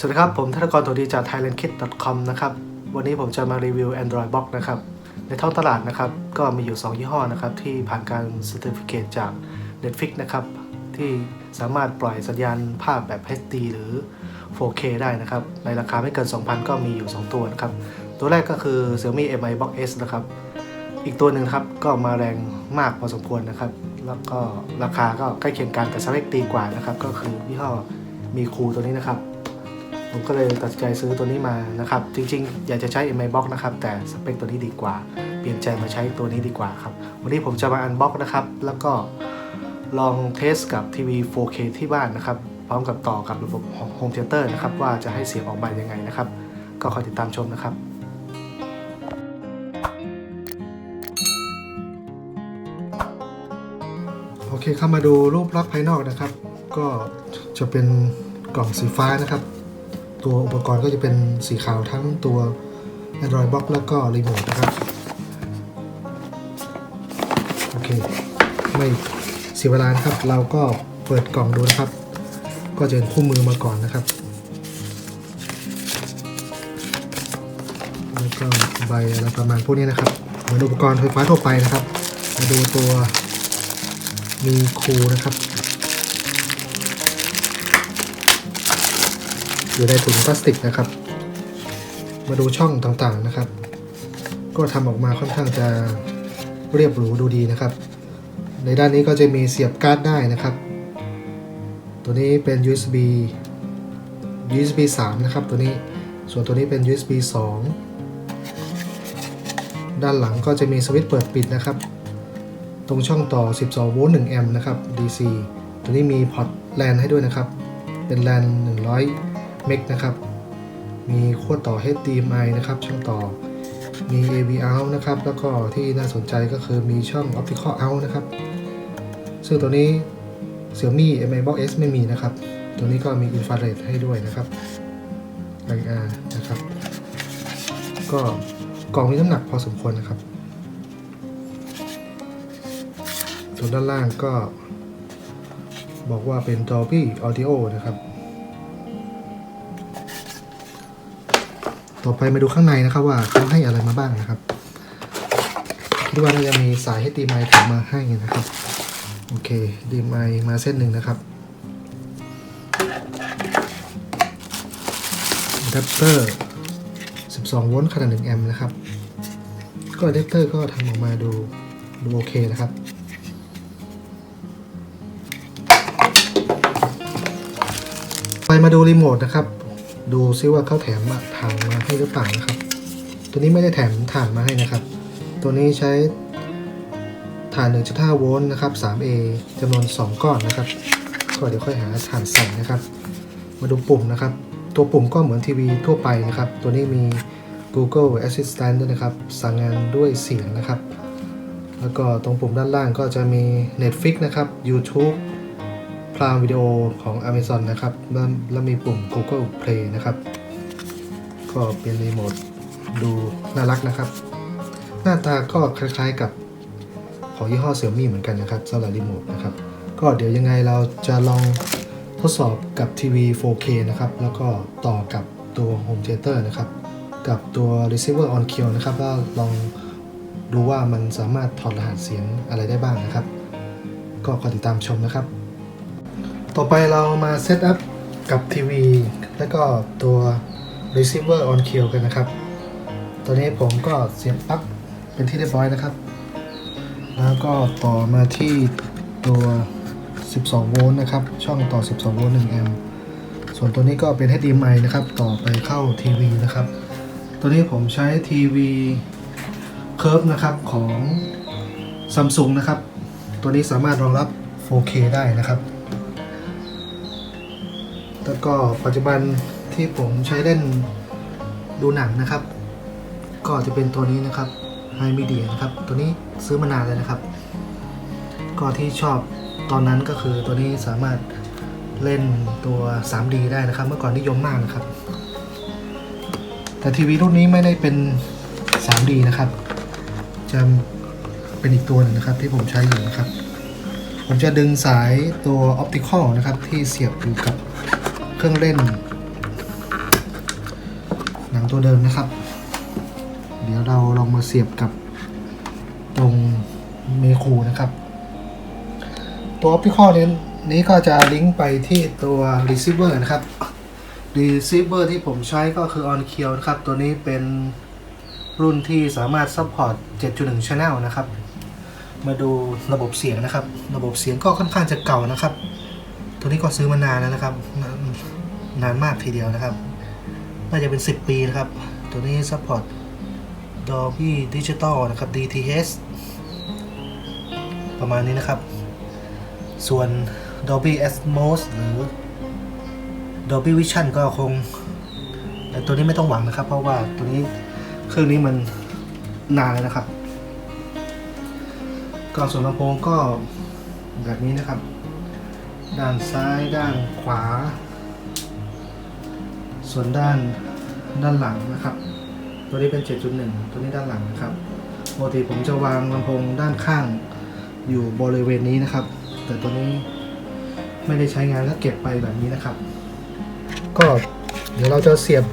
สวัสดีครับ ผมธนกรโถดีจาก thailandkit.com นะครับ วันนี้ผมจะมารีวิว Android Box นะครับ ในท้องตลาดนะครับ ก็มีอยู่ 2 ยี่ห้อนะครับ ที่ผ่านการ Certificate จาก Netflix นะครับ ที่สามารถปล่อยสัญญาณภาพแบบ HD หรือ 4K ได้นะครับ ในราคาไม่เกิน 2,000 ก็มีอยู่ 2 ตัวนะครับ ตัวแรกก็คือ Xiaomi Mi Box S นะครับ อีกตัวหนึ่งครับ ก็มาแรงมากพอสมควรนะครับ แล้วก็ราคาก็ใกล้เคียงกันแต่สเปคดีกว่านะครับ ก็คือยี่ห้อมีคูตัวนี้นะครับ ผมก็เลยตัดใจซื้อตัวนี้มานะครับ จริงๆ อยากจะใช้ MI Box นะครับ แต่สเปคตัวนี้ดีกว่า เปลี่ยนใจมาใช้ตัวนี้ดีกว่าครับ วันนี้ผมจะมาอันบ็อกนะครับ แล้วก็ลองเทสกับทีวี 4K ที่บ้านนะครับ พร้อมกับต่อกับระบบ Home Theater นะครับ ว่าจะให้เสียงออกมายังไงนะครับ ก็คอยติดตามชมนะครับโอเคเข้ามาดูรูปลักษณ์ภายนอกนะครับ ก็จะเป็นกล่องสีฟ้านะครับ ตัวอุปกรณ์ก็จะเป็นสีขาวทั้งตัว Android Box แล้วก็รีโมทนะครับ โอเค ไม่เสียเวลาครับ เราก็เปิดกล่องดูนะครับ ก็จะเห็นคู่มือมาก่อนนะครับ แล้วก็ใบอะไรประมาณพวกนี้นะครับ เหมือนอุปกรณ์ไฟฟ้าทั่วไปนะครับ มาดูตัวมีคูนะครับ อยู่ในถุงพลาสติกนะครับ มาดูช่องต่างๆนะครับ ก็ทำออกมาค่อนข้างจะเรียบหรูดูดีนะครับ ในด้านนี้ก็จะมีเสียบการ์ดได้นะครับ ตัวนี้เป็น USB USB 3 นะครับตัวนี้ ส่วนตัวนี้เป็น USB 2 ด้านหลังก็จะมีสวิตช์เปิดปิดนะครับ ตรงช่องต่อ 12 โวลต์ 1 แอมป์นะครับ DC ตัวนี้มีพอร์ตแลนให้ด้วยนะครับ เป็นแลน100 เมกนะครับ มีขั้วต่อ HDMI นะครับ ช่องต่อ มี AV out นะครับ แล้วก็ที่น่าสนใจก็คือมีช่อง Optical out นะครับ ซึ่งตัวนี้ Xiaomi Mi Box S ไม่มีนะครับ ตัวนี้ก็มี Infrared ให้ด้วยนะครับ IR นะครับ ก็กล่องมีน้ำหนักพอสมควรนะครับตัวนด้านล่างก็บอกว่าเป็น Dolby Audio นะครับ ต่อไปมาดูข้างในนะครับว่าเขาให้อะไรมาบ้างนะครับ คิดว่าน่าจะมีสาย HDMI แถมมาให้นะครับ โอเค HDMI มาเส้นหนึ่งนะครับอะแดปเตอร์ 12 โวลต์ขนาด 1 แอมป์นะครับ ก็อะแดปเตอร์ก็ทำออกมาดูดูโอเคนะครับไปมาดูรีโมทนะครับ ดูซิว่าเขาแถมถ่านมาให้หรือเปล่านะครับ ตัวนี้ไม่ได้แถมถ่านมาให้นะครับ ตัวนี้ใช้ถ่าน 1.5 โวลต์นะครับ 3A จำนวน 2 ก้อนนะครับก็เดี๋ยวค่อยหาถ่านใส่นะครับ มาดูปุ่มนะครับ ตัวปุ่มก็เหมือนทีวีทั่วไปนะครับ ตัวนี้มี Google Assistant ด้วยนะครับ สั่งงานด้วยเสียงนะครับ แล้วก็ตรงปุ่มด้านล่างก็จะมี Netflix นะครับ YouTube พรามวิดีโอของ Amazon นะครับ แล้วแล้วมีปุ่ม Google Play นะครับ ก็เป็นรีโมทดูน่ารักนะครับ หน้าตาก็คล้ายๆกับของยี่ห้อ Xiaomi เหมือนกันนะครับสำหรับรีโมทนะครับ ก็เดี๋ยวยังไงเราจะลองทดสอบกับทีวี 4K นะครับ แล้วก็ต่อกับตัว Home Theater นะครับ กับตัว Receiver on Kill นะครับว่าลองดูว่ามันสามารถถอดรหัสเสียงอะไรได้บ้างนะครับ ก็ขอติดตามชมนะครับ ต่อไปเรามาเซตอัพกับทีวีแล้วก็ตัว receiver on kill กันนะครับตอนนี้ผมก็เสียบปลั๊กเป็นที่เรียบร้อยนะครับ แล้วก็ต่อมาที่ตัว 12 โวลต์นะครับ ช่องต่อ 12 โวลต์1แอมป์ ส่วนตัวนี้ก็เป็น HDMI นะครับ ต่อไปเข้าทีวีนะครับ ตัวนี้ผมใช้ทีวีเคิร์ฟนะครับของ Samsung นะครับ ตัวนี้สามารถรองรับ 4K ได้นะครับ แล้วก็ปัจจุบันที่ผมใช้เล่นดูหนังนะครับ ก็จะเป็นตัวนี้นะครับ High Media นะครับ ตัวนี้ซื้อมานานเลยนะครับ ก็ที่ชอบตอนนั้นก็คือตัวนี้สามารถเล่นตัว 3D ได้นะครับ เมื่อก่อนนิยมมากนะครับ แต่ทีวีรุ่นนี้ไม่ได้เป็น 3D นะครับจะเป็นอีกตัวหนึงนะครับที่ผมใช้อยู่นะครับ ผมจะดึงสายตัว optical นะครับ ที่เสียบอยู่กับ เครื่องเล่น หนังตัวเดิมนะครับ เดี๋ยวเราลองมาเสียบกับตรงเมคูนะครับ ตัว optical นี้นี้ก็จะลิงก์ไปที่ตัว receiver นะครับ receiver ที่ผมใช้ก็คือ on k i l นะครับ ตัวนี้เป็นรุ่นที่สามารถ support 7.1 channel นะครับ มาดูระบบเสียงนะครับ ระบบเสียงก็ค่อนข้างจะเก่านะครับ ตัวนี้ก็ซื้อมานานแล้วนะครับ นานมากทีเดียวนะครับ น่าจะเป็น 10 ปีนะครับ ตัวนี้ support Dolby Digital นะครับ DTS ประมาณนี้นะครับ ส่วน Dolby Atmos หรือ Dolby Vision ก็คง แต่ตัวนี้ไม่ต้องหวังนะครับ เพราะว่าตัวนี้เครื่องนี้มันนานแล้วนะครับ ก็ส่วนลำโพงก็แบบนี้นะครับ ด้านซ้ายด้านขวา ส่วนด้านด้านหลังนะครับ ตัวนี้เป็น 7.1 ตัวนี้ด้านหลังนะครับปกติผมจะวางลำโพงด้านข้างอยู่บริเวณนี้นะครับ แต่ตัวนี้ไม่ได้ใช้งานแล้วเก็บไปแบบนี้นะครับ ก็เดี๋ยวเราจะเสียบ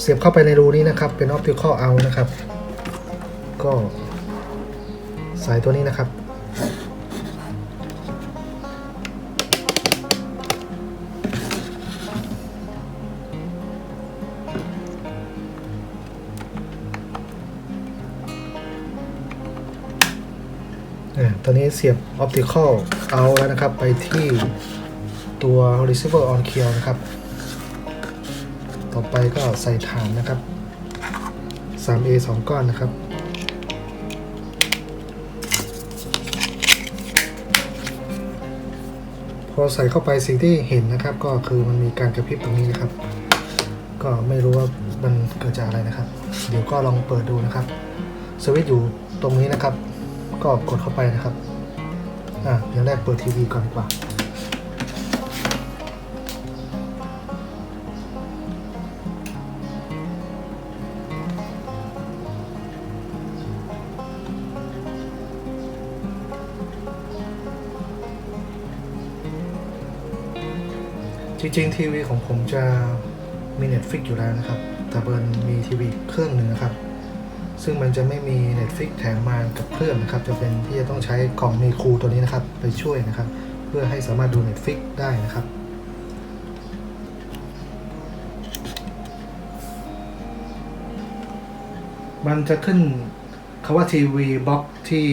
เสียบเข้าไปในรูนี้นะครับ เป็น optical out นะครับ ก็สายตัวนี้นะครับ อ่าตอนนี้เสียบ optical out แล้วนะครับ ไปที่ตัว receiver on kill นะครับ ต่อไปก็ใส่ฐานนะครับ 3A 2 ก้อนนะครับพอใส่เข้าไปสิ่งที่เห็นนะครับ ก็คือมันมีการกระพริบตรงนี้นะครับ ก็ไม่รู้ว่ามันเกิดจากอะไรนะครับ เดี๋ยวก็ลองเปิดดูนะครับสวิตช์อยู่ตรงนี้นะครับ ก็กดเข้าไปนะครับ อะอย่างแรกเปิดทีวีก่อนดีกว่าจริงๆทีวีของผมจะมี Netflix อยู่แล้วนะครับ แต่เบิร์นมีทีวีเครื่องหนึ่งนะครับ ซึ่งมันจะไม่มี Netflix แถมมากับเครื่องนะครับจะเป็นที่จะต้องใช้กล่องเมคูตัวนี้นะครับ ไปช่วยนะครับ เพื่อให้สามารถดู Netflix ได้นะครับมันจะขึ้นคาว่าทีวีบ็อกที่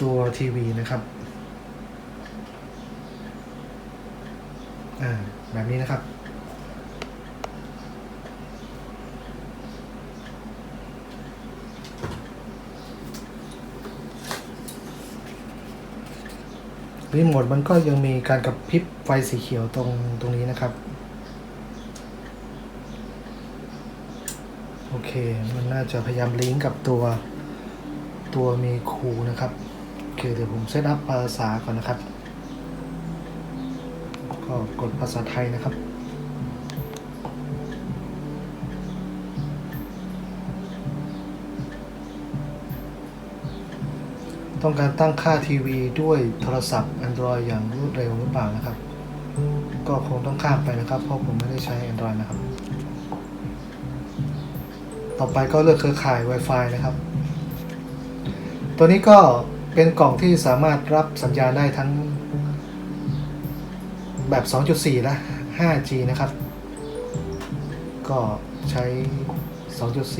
ตัวทีวีนะครับ อ่า แบบนี้นะครับ รีโมทมันก็ยังมีการกระพริบไฟสีเขียวตรงตรงนี้นะครับ โอเค มันน่าจะพยายามลิงก์กับตัวตัวมีคูนะครับ โอเค เดี๋ยวผมเซตอัพภาษาก่อนนะครับ ก็กดภาษาไทยนะครับ ต้องการตั้งค่าทีวีด้วยโทรศัพท์ Android อย่างรวดเร็วหรือเปล่านะครับ ก็คงต้องข้ามไปนะครับ เพราะผมไม่ได้ใช้ Android นะครับ ต่อไปก็เลือกเครือข่าย Wi-Fi นะครับ ตัวนี้ก็เป็นกล่องที่สามารถรับสัญญาณได้ทั้งแบบ 2.4 และ 5G นะครับ ก็ใช้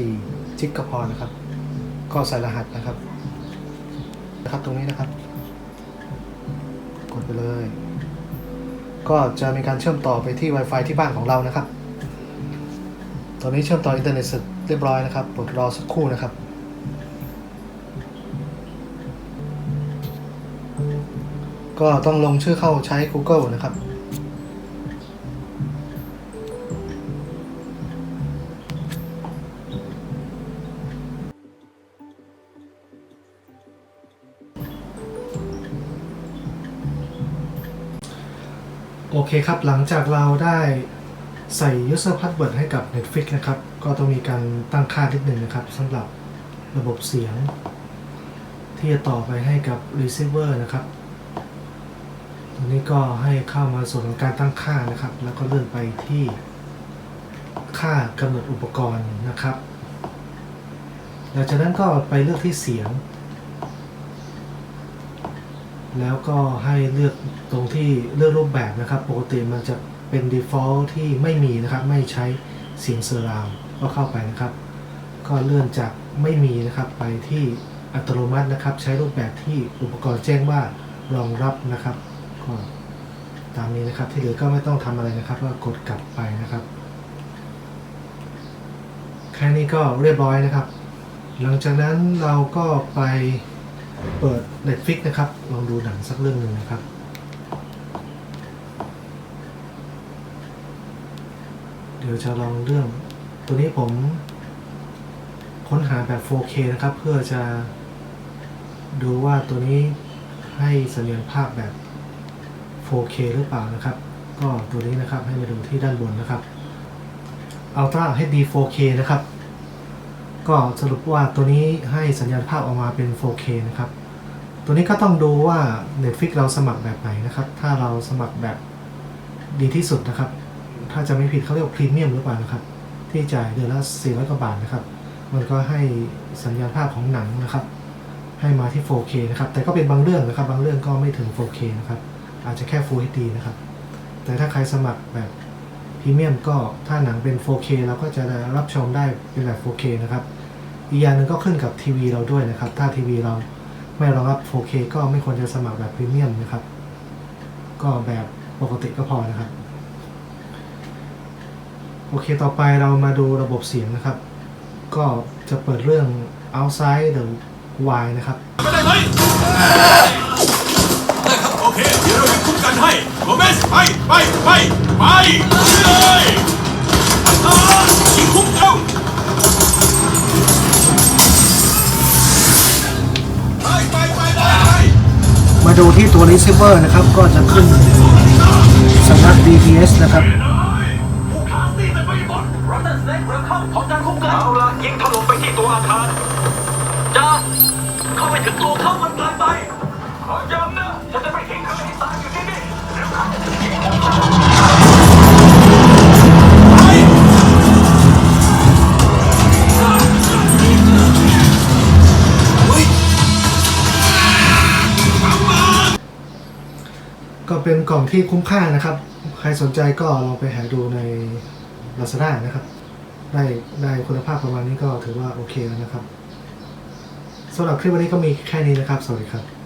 2.4 จิกก็พอนะครับ ก็ใส่รหัสนะครับ นะครับ ตรงนี้นะครับ กดไปเลย ก็จะมีการเชื่อมต่อไปที่ Wi-Fi ที่บ้านของเรานะครับ ตอนนี้เชื่อมต่ออินเทอร์เน็ตเสร็จเรียบร้อยนะครับกดรอสักครู่นะครับก็ต้องลงชื่อเข้าใช้ Google นะครับ โอเคครับ หลังจากเราได้ใส่ user password ให้กับ Netflix นะครับ ก็ต้องมีการตั้งค่านิดหนึ่งนะครับสำหรับระบบเสียง ที่จะต่อไปให้กับ receiver นะครับตัวนี้ก็ให้เข้ามาส่วนของการตั้งค่านะครับ แล้วก็เลื่อนไปที่ค่ากำหนดอุปกรณ์นะครับหลังจากนั้นก็ไปเลือกที่เสียง แล้วก็ให้เลือกตรงที่เลือกรูปแบบนะครับ ปกติมันจะเป็น default ที่ไม่มีนะครับ ไม่ใช้เสียงเซอร์ราวก็เข้าไปนะครับ ก็เลื่อนจากไม่มีนะครับไปที่อัตโนมัตินะครับ ใช้รูปแบบที่อุปกรณ์แจ้งว่ารองรับนะครับก็ตามนี้นะครับที่เหลือก็ไม่ต้องทำอะไรนะครับก็กดกลับไปนะครับแค่นี้ก็เรียบร้อยนะครับ หลังจากนั้นเราก็ไป เปิด Netflix นะครับ ลองดูหนังสักเรื่องหนึ่งนะครับ เดี๋ยวจะลองเรื่อง ตัวนี้ผมค้นหาแบบ 4K นะครับ เพื่อจะดูว่าตัวนี้ให้สัญญาณภาพแบบ 4K หรือเปล่านะครับ ก็ตัวนี้นะครับให้มาดูที่ด้านบนนะครับ Ultra HD 4K นะครับ ก็สรุปว่าตัวนี้ให้สัญญาณภาพออกมาเป็น 4K นะครับ ตัวนี้ก็ต้องดูว่า Netflix เราสมัครแบบไหนนะครับ ถ้าเราสมัครแบบดีที่สุดนะครับ ถ้าจะไม่ผิดเขาเรียกพรีเมียมหรือเปล่านะครับ ที่จ่ายเดือนละ 400 กว่าบาทนะครับ มันก็ให้สัญญาณภาพของหนังนะครับ ให้มาที่ 4K นะครับ แต่ก็เป็นบางเรื่องนะครับ บางเรื่องก็ไม่ถึง 4K นะครับ อาจจะแค่ Full HD นะครับ แต่ถ้าใครสมัครแบบพรีเมียมก็ถ้าหนังเป็น 4K เราก็จะได้รับชมได้เป็นแบบ 4K นะครับ อีกอย่างหนึ่งก็ขึ้นกับทีวีเราด้วยนะครับ ถ้าทีวีเราไม่รองรับ 4K ก็ไม่ควรจะสมัครแบบพรีเมียมนะครับ ก็แบบปกติก็พอนะครับ โอเคต่อไปเรามาดูระบบเสียงนะครับ ก็จะเปิดเรื่อง outside the wire นะครับไม่ได้ไหมได้ครับ โอเค เดี๋ยวเราจะคุ้มกันให้โกเมสไป ไป ไป ไปเลยยิงคุ้มเร็ว ดูที่ตัวรีเซิร์ฟเวอร์นะครับ ก็จะขึ้นสำนัก DTS นะครับ กล่องที่คุ้มค่านะครับ ใครสนใจก็ลองไปหาดูใน Lazada นะครับ ได้ได้คุณภาพประมาณนี้ก็ถือว่าโอเคแล้วนะครับสำหรับคลิปวันนี้ก็มีแค่นี้นะครับ สวัสดีครับ